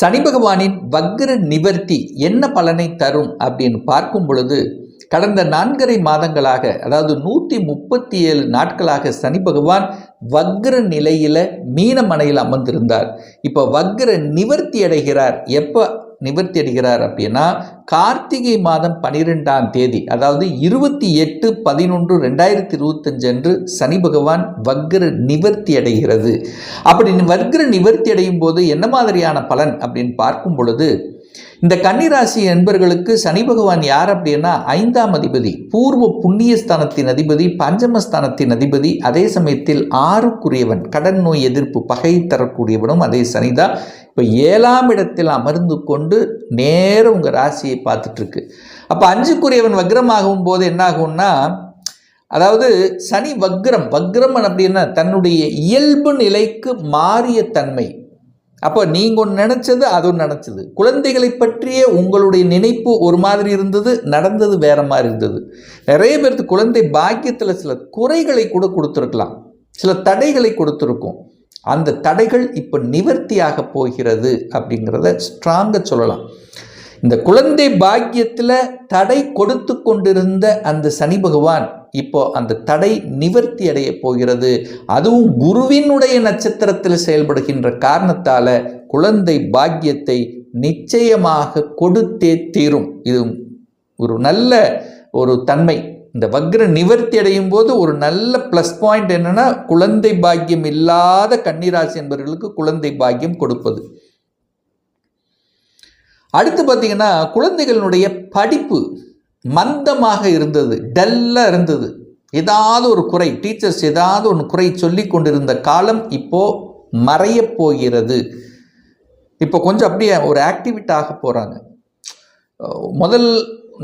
சனி பகவானின் வக்ர நிவர்த்தி என்ன பலனை தரும் அப்படின்னு பார்க்கும் பொழுது கடந்த நான்கரை மாதங்களாக அதாவது நூற்றி முப்பத்தி ஏழு நாட்களாக சனி பகவான் வக்ர நிலையில் மீனமனையில் அமர்ந்திருந்தார். இப்போ வக்ர நிவர்த்தி அடைகிறார். எப்போ நிவர்த்தி அடைகிறார் அப்படின்னா கார்த்திகை மாதம் பனிரெண்டாம் தேதி அதாவது இருபத்தி எட்டு பதினொன்று ரெண்டாயிரத்தி இருபத்தஞ்சு அன்று சனி பகவான் வக்ர நிவர்த்தி அடைகிறது. அப்படி வக்ர நிவர்த்தி அடையும் போது என்ன மாதிரியான பலன் அப்படின்னு பார்க்கும் பொழுது இந்த கன்னிராசி என்பர்களுக்கு சனி பகவான் யார் அப்படின்னா ஐந்தாம் அதிபதி பூர்வ புண்ணியஸ்தானத்தின் அதிபதி பஞ்சமஸ்தானத்தின் அதிபதி அதே சமயத்தில் ஆறுக்குரியவன் கடன் நோய் எதிர்ப்பு பகை தரக்கூடியவனும் அதே சனிதான். இப்போ ஏழாம் இடத்தில் அமர்ந்து கொண்டு நேரம் உங்கள் ராசியை பார்த்துட்ருக்கு. அப்போ அஞ்சுக்குரியவன் வக்ரமாகும் போது என்னாகும்னா அதாவது சனி வக்ரம் வக்ரம் அப்படின்னா தன்னுடைய இயல்பு நிலைக்கு மாறிய தன்மை. அப்போ நீங்கள் ஒன்று நினச்சது அது ஒன்று நினச்சது. குழந்தைகளை பற்றிய உங்களுடைய நினைப்பு ஒரு மாதிரி இருந்தது நடந்தது வேற மாதிரி இருந்தது. நிறைய பேருக்கு குழந்தை பாக்கியத்தில் சில குறைகளை கூட கொடுத்துருக்கலாம். சில தடைகளை கொடுத்துருக்கும். அந்த தடைகள் இப்போ நிவர்த்தியாக போகிறது அப்படிங்கிறத ஸ்ட்ராங்காக சொல்லலாம். இந்த குழந்தை பாக்கியத்தில் தடை கொடுத்து கொண்டிருந்த அந்த சனி பகவான் இப்போ அந்த தடை நிவர்த்தி அடைய போகிறது. அதுவும் குருவினுடைய நட்சத்திரத்தில் செயல்படுகின்ற காரணத்தால் குழந்தை பாக்கியத்தை நிச்சயமாக கொடுத்தே தீரும். இது ஒரு நல்ல ஒரு தன்மை. இந்த வக்ர நிவர்த்தி அடையும் போது ஒரு நல்ல ப்ளஸ் பாயிண்ட் என்னென்னா குழந்தை பாக்கியம் இல்லாத கன்னிராசி என்பவர்களுக்கு குழந்தை பாக்கியம் கொடுப்பது. அடுத்து பார்த்தீங்கன்னா குழந்தைகளுடைய படிப்பு மந்தமாக இருந்தது டல்லாக இருந்தது. ஏதாவது ஒரு குறை டீச்சர்ஸ் ஏதாவது ஒன்று குறை சொல்லி கொண்டிருந்த காலம் இப்போது மறையப் போகிறது. இப்போ கொஞ்சம் அப்படியே ஒரு ஆக்டிவிட் ஆக போகிறாங்க முதல்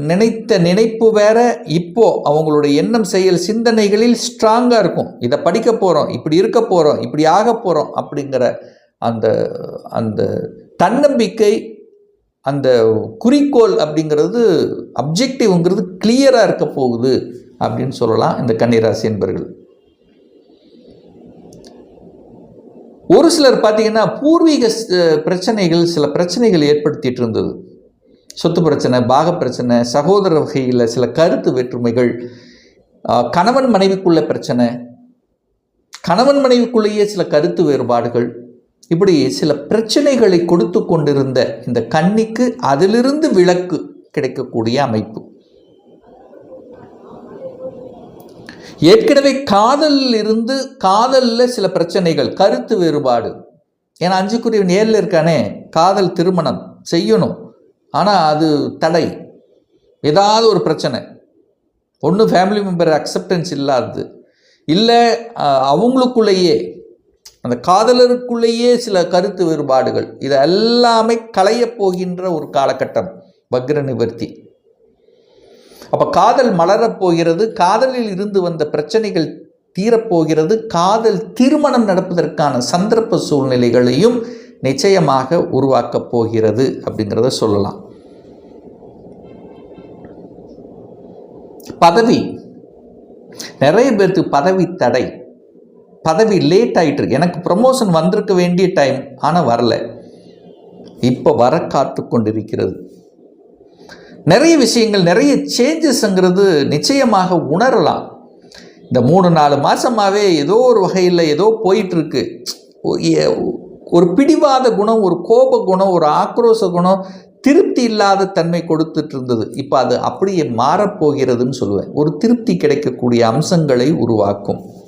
நினைத்த நினைப்பு வேற இப்போ அவங்களுடைய எண்ணம் செயல் சிந்தனைகளில் ஸ்ட்ராங்காக இருக்கும். இதை படிக்க போகிறோம் இப்படி இருக்க போகிறோம் இப்படி ஆக போகிறோம் அப்படிங்கிற அந்த அந்த தன்னம்பிக்கை அந்த குறிக்கோள் அப்படிங்கிறது அப்ஜெக்டிவ்ங்கிறது கிளியராக இருக்க போகுது அப்படின்னு சொல்லலாம் இந்த கன்னிராசி என்பர்கள். ஒரு சிலர் பார்த்தீங்கன்னா பூர்வீக பிரச்சனைகள் சில பிரச்சனைகள் ஏற்படுத்திட்டு இருந்தது. சொத்து பிரச்சனை பாக பிரச்சனை சகோதர வகையில் சில கருத்து வேற்றுமைகள் கணவன் மனைவிக்குள்ள பிரச்சனை கணவன் மனைவிக்குள்ளேயே சில கருத்து வேறுபாடுகள் இப்படி சில பிரச்சனைகளை கொடுத்து கொண்டிருந்த இந்த கன்னிக்கு அதிலிருந்து விளக்கு கிடைக்கக்கூடிய அமைப்பு. ஏற்கனவே காதலில் இருந்து காதலில் சில பிரச்சனைகள் கருத்து வேறுபாடு. ஏன்னா அஞ்சுக்குரியவன் ஏழில் இருக்கானே காதல் திருமணம் செய்யணும். ஆனால் அது தடை. ஏதாவது ஒரு பிரச்சனை. ஒன்று ஃபேமிலி மெம்பர் அக்செப்டன்ஸ் இல்லாதது. இல்லை அவங்களுக்குள்ளேயே அந்த காதலருக்குள்ளேயே சில கருத்து வேறுபாடுகள். இது எல்லாமே களையப் போகின்ற ஒரு காலகட்டம். வக்ர நிவர்த்தி அப்போ காதல் மலரப் போகிறது காதலில் இருந்து வந்த பிரச்சனைகள் தீரப்போகிறது காதல் திருமணம் நடப்பதற்கான சந்தர்ப்ப சூழ்நிலைகளையும் நிச்சயமாக உருவாக்கப் போகிறது அப்படிங்கிறத சொல்லலாம். பதவி. நிறைய பேருக்கு பதவி தடை. பதவி லேட் ஆயிட்டு இருக்கு எனக்கு ப்ரமோஷன் வந்திருக்க வேண்டிய டைம் ஆனால் வரல. இப்போ வர காத்து கொண்டிருக்கிறது. நிறைய விஷயங்கள் நிறைய சேஞ்சஸ்ங்கிறது நிச்சயமாக உணரலாம். இந்த மூணு நாலு மாதமாகவே ஏதோ ஒரு வகையில் ஏதோ போயிட்டுருக்கு. ஒ- ஒரு பிடிவாத குணம் ஒரு கோப குணம் ஒரு ஆக்ரோஷ குணம் திருப்தி இல்லாத தன்மை கொடுத்துட்டு இருந்தது. இப்போ அது அப்படியே மாறப்போகிறதுன்னு சொல்லுவேன். ஒரு திருப்தி கிடைக்கக்கூடிய அம்சங்களை உருவாக்கும்.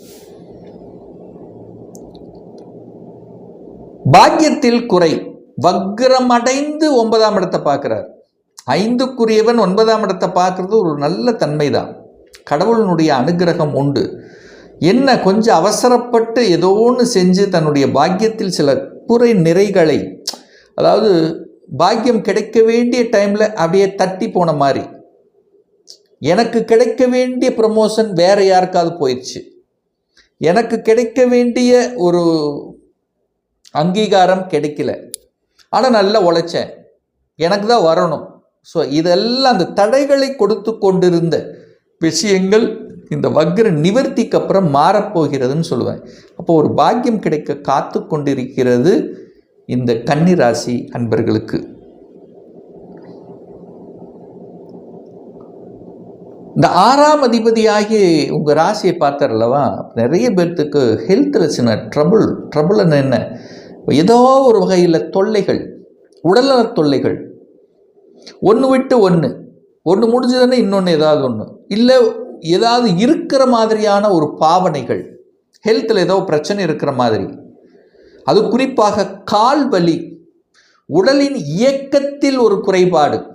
பாக்கியத்தில் குறை. வக்ரமடைந்து ஒன்பதாம் இடத்தை பார்க்கிறார். ஐந்துக்குரியவன் ஒன்பதாம் இடத்தை பார்க்கறது ஒரு நல்ல தன்மை தான் கடவுளினுடைய அனுகிரகம் உண்டு. என்ன கொஞ்சம் அவசரப்பட்டு ஏதோ ஒன்று செஞ்சு தன்னுடைய பாக்கியத்தில் சில குறை நிறைகளை அதாவது பாக்கியம் கிடைக்க வேண்டிய டைமில் அப்படியே தட்டி போன மாதிரி. எனக்கு கிடைக்க வேண்டிய ப்ரமோஷன் வேற யாருக்காவது போயிடுச்சு. எனக்கு கிடைக்க வேண்டிய ஒரு அங்கீகாரம் கிடைக்கல. ஆனால் நல்லா உழைச்சேன். எனக்கு தான் வரணும். ஸோ இதெல்லாம் அந்த தடைகளை கொடுத்து கொண்டிருந்த விஷயங்கள் இந்த வக்ர நிவர்த்திக்கு அப்புறம் மாறப்போகிறதுன்னு சொல்லுவேன். அப்போ ஒரு பாக்கியம் கிடைக்க காத்து கொண்டிருக்கிறது இந்த கன்னிராசி அன்பர்களுக்கு. இந்த ஆறாம் அதிபதியாகி உங்கள் ராசியை பார்த்தர்லவா நிறைய பேர்த்துக்கு ஹெல்த்தில் சின்ன ட்ரபுள் ட்ரபுள்னு என்ன? ஏதோ ஒரு வகையில் தொல்லைகள் உடல்நல தொல்லைகள். ஒன்று விட்டு ஒன்று ஒன்று முடிஞ்சதுன்னா இன்னொன்று ஏதாவது ஒன்று இல்லை ஏதாவது இருக்கிற மாதிரியான ஒரு பாவனைகள். ஹெல்த்தில் ஏதோ பிரச்சனை இருக்கிற மாதிரி. அது குறிப்பாக கால் வலி உடலின் இயக்கத்தில் ஒரு குறைபாடு.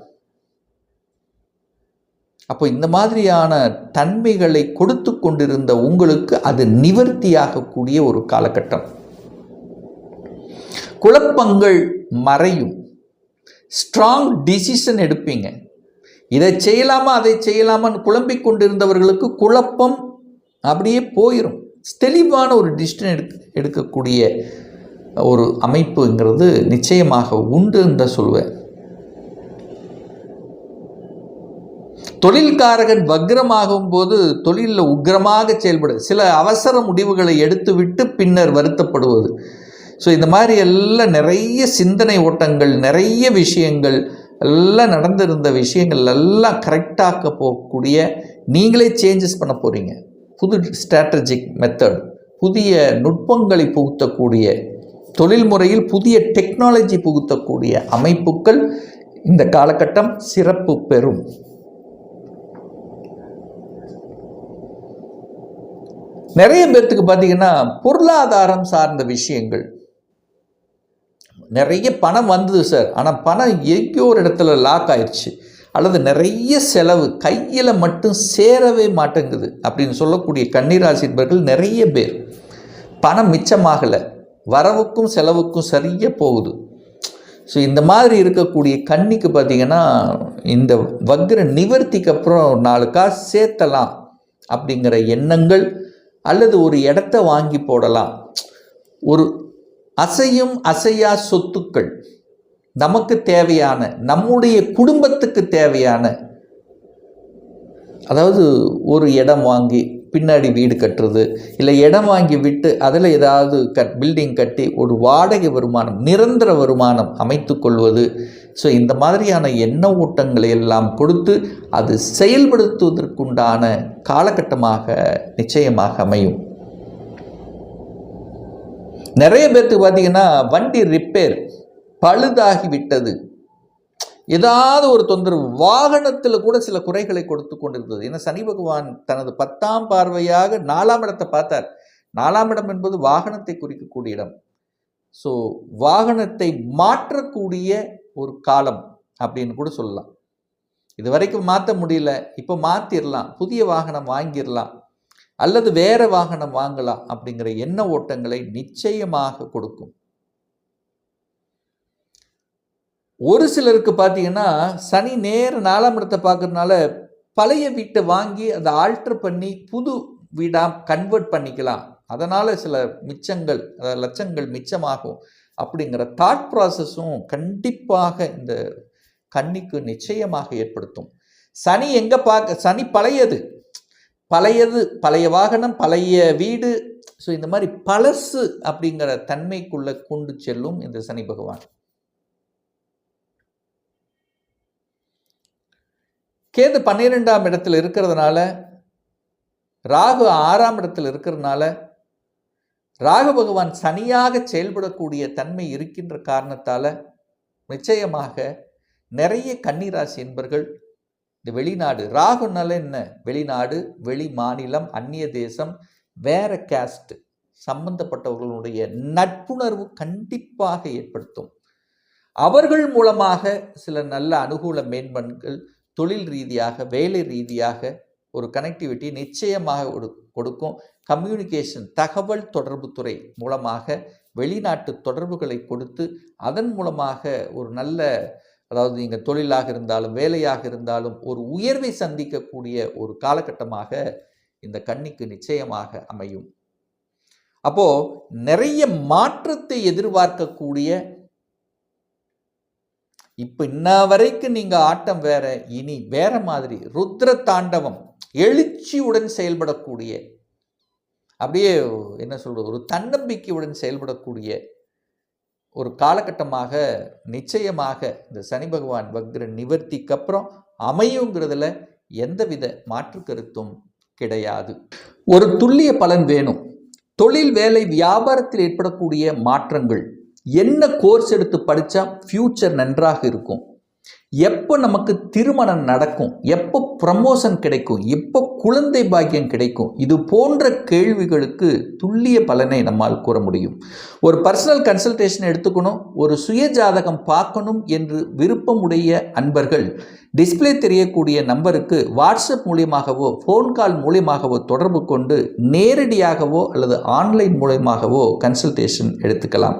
அப்போ இந்த மாதிரியான தன்மைகளை கொடுத்து கொண்டிருந்த உங்களுக்கு அது நிவர்த்தியாகக்கூடிய ஒரு காலகட்டம். குழப்பங்கள் மறையும். ஸ்ட்ராங் டிசிஷன் எடுப்பீங்க. இதை செய்யலாமா அதை செய்யலாமான்னு குழம்பிக் கொண்டிருந்தவர்களுக்கு குழப்பம் அப்படியே போயிடும் தெளிவான ஒரு டிசிஷன் எடுக்க எடுக்கக்கூடிய ஒரு அமைப்புங்கிறது நிச்சயமாக உண்டுன்னு தான் சொல்லுவேன் தொழில்காரகன் வக்ரமாகும் போது தொழிலில் உக்கிரமாக செயல்படு சில அவசர முடிவுகளை எடுத்துவிட்டு பின்னர் வருத்தப்படுவது. ஸோ இந்த மாதிரி எல்லாம் நிறைய சிந்தனை ஓட்டங்கள் நிறைய விஷயங்கள் எல்லாம் நடந்திருந்த விஷயங்கள் எல்லாம் கரெக்டாக்க போகக்கூடிய நீங்களே சேஞ்சஸ் பண்ண போகிறீங்க புது ஸ்ட்ராட்டஜிக் மெத்தட் புதிய நுட்பங்களை புகுத்தக்கூடிய தொழில் முறையில் புதிய டெக்னாலஜி புகுத்தக்கூடிய அமைப்புகள் இந்த காலகட்டம் சிறப்பு பெறும். நிறைய பேர்த்துக்கு பார்த்தீங்கன்னா பொருளாதாரம் சார்ந்த விஷயங்கள் நிறைய பணம் வந்தது சார் ஆனால் பணம் எங்கேயோ ஒரு இடத்துல லாக் ஆயிடுச்சு அல்லது நிறைய செலவு கையில் மட்டும் சேரவே மாட்டேங்குது அப்படின்னு சொல்லக்கூடிய கன்னிராசி என்பர்கள் நிறைய பேர். பணம் மிச்சமாகலை. வரவுக்கும் செலவுக்கும் சரியாக போகுது. ஸோ இந்த மாதிரி இருக்கக்கூடிய கன்னிக்கு பார்த்தீங்கன்னா இந்த வக்ர நிவர்த்திக்கு அப்புறம் நாலு காசு சேர்த்தலாம் அப்படிங்கிற எண்ணங்கள் அல்லது ஒரு இடத்த வாங்கி போடலாம். ஒரு அசையும் அசையா சொத்துக்கள் நமக்கு தேவையான நம்முடைய குடும்பத்துக்கு தேவையான அதாவது ஒரு இடம் வாங்கி பின்னாடி வீடு கட்டுறது இல்லை இடம் வாங்கி விட்டு அதில் ஏதாவது கட் பில்டிங் கட்டி ஒரு வாடகை வருமானம் நிரந்தர வருமானம் அமைத்து கொள்வது. ஸோ இந்த மாதிரியான எண்ண ஓட்டங்களை எல்லாம் கொடுத்து அது செயல்படுத்துவதற்குண்டான காலகட்டமாக நிச்சயமாக அமையும். நிறைய பேர்த்துக்கு பார்த்தீங்கன்னா வண்டி ரிப்பேர் பழுதாகி விட்டது ஏதாவது ஒரு தொந்தரவு வாகனத்தில் கூட சில குறைகளை கொடுத்து கொண்டிருந்தது. ஏன்னா சனி பகவான் தனது பத்தாம் பார்வையாக நாலாம் இடத்தை பார்த்தார். நாலாம் இடம் என்பது வாகனத்தை குறிக்கக்கூடிய இடம். ஸோ வாகனத்தை மாற்றக்கூடிய ஒரு காலம் அப்படின்னு கூட சொல்லலாம். இது வரைக்கும் மாற்ற முடியல. இப்போ மாற்றிடலாம் புதிய வாகனம் வாங்கிடலாம் அல்லது வேறு வாகனம் வாங்கலாம் அப்படிங்கிற எண்ண ஓட்டங்களை நிச்சயமாக கொடுக்கும். ஒரு சிலருக்கு பார்த்தீங்கன்னா சனி நேர நாலாம் இடத்தை பார்க்கறதுனால பழைய வீட்டை வாங்கி அதை ஆல்ட்ரு பண்ணி புது வீடாக கன்வெர்ட் பண்ணிக்கலாம். அதனால் சில மிச்சங்கள் அதாவது லட்சங்கள் மிச்சமாகும் அப்படிங்கிற தாட் ப்ராசஸும் கண்டிப்பாக இந்த கன்னிக்கு நிச்சயமாக ஏற்படுத்தும். சனி எங்கே பார்க்க சனி பழையது. பழையது பழைய வாகனம் பழைய வீடு. ஸோ இந்த மாதிரி பழசு அப்படிங்கிற தன்மைக்குள்ளே கொண்டு செல்லும் இந்த சனி பகவான். கேது பன்னிரெண்டாம் இடத்தில் இருக்கிறதுனால ராகு ஆறாம் இடத்தில் இருக்கிறதுனால ராகு பகவான் சனியாக செயல்படக்கூடிய தன்மை இருக்கின்ற காரணத்தால் நிச்சயமாக நிறைய கன்னிராசி என்பர்கள் இந்த வெளிநாடு ராகுனால என்ன? வெளிநாடு வெளி மாநிலம் அந்நிய தேசம் வேற கேஸ்ட் சம்பந்தப்பட்டவர்களுடைய நட்புணர்வு கண்டிப்பாக ஏற்படுத்தும். அவர்கள் மூலமாக சில நல்ல அனுகூல மேம்பண்கள் தொழில் ரீதியாக வேலை ரீதியாக ஒரு கனெக்டிவிட்டி நிச்சயமாக கொடு- கொடுக்கும். கம்யூனிகேஷன் தகவல் தொடர்பு துறை மூலமாக வெளிநாட்டு தொடர்புகளை கொடுத்து அதன் மூலமாக ஒரு நல்ல அதாவது நீங்கள் தொழிலாக இருந்தாலும் வேலையாக இருந்தாலும் ஒரு உயர்வை சந்திக்கக்கூடிய ஒரு காலகட்டமாக இந்த கன்னிக்கு நிச்சயமாக அமையும். அப்போ நிறைய மாற்றத்தை எதிர்பார்க்கக்கூடிய இப்ப இன்ன வரைக்கும் நீங்க ஆட்டம் வேற இனி வேற மாதிரி ருத்ர தாண்டவம் எழுச்சியுடன் செயல்படக்கூடிய அப்படியே என்ன சொல்றது ஒரு தன்னம்பிக்கையுடன் செயல்படக்கூடிய ஒரு காலகட்டமாக நிச்சயமாக இந்த சனி பகவான் வக்ர நிவர்த்திக்கு அப்புறம் அமையுங்கிறதுல எந்தவித மாற்று கருத்தும் கிடையாது. ஒரு துல்லிய பலன் வேணும். தொழில் வேலை வியாபாரத்தில் ஏற்படக்கூடிய மாற்றங்கள். என்ன கோர்ஸ் எடுத்து படித்தா ஃப்யூச்சர் நன்றாக இருக்கும்? எப்போ நமக்கு திருமணம் நடக்கும் எப்போ ப்ரமோஷன் கிடைக்கும் எப்போ குழந்தை பாக்கியம் கிடைக்கும் இது போன்ற கேள்விகளுக்கு துல்லிய பலனை நம்மால் கூற முடியும். ஒரு பர்சனல் கன்சல்டேஷன் எடுத்துக்கணும் ஒரு சுய ஜாதகம் பார்க்கணும் என்று விருப்பமுடைய அன்பர்கள் டிஸ்ப்ளே தெரியக்கூடிய நம்பருக்கு வாட்ஸ்அப் மூலியமாகவோ ஃபோன் கால் மூலியமாகவோ தொடர்பு கொண்டு நேரடியாகவோ அல்லது ஆன்லைன் மூலியமாகவோ கன்சல்டேஷன் எடுத்துக்கலாம்.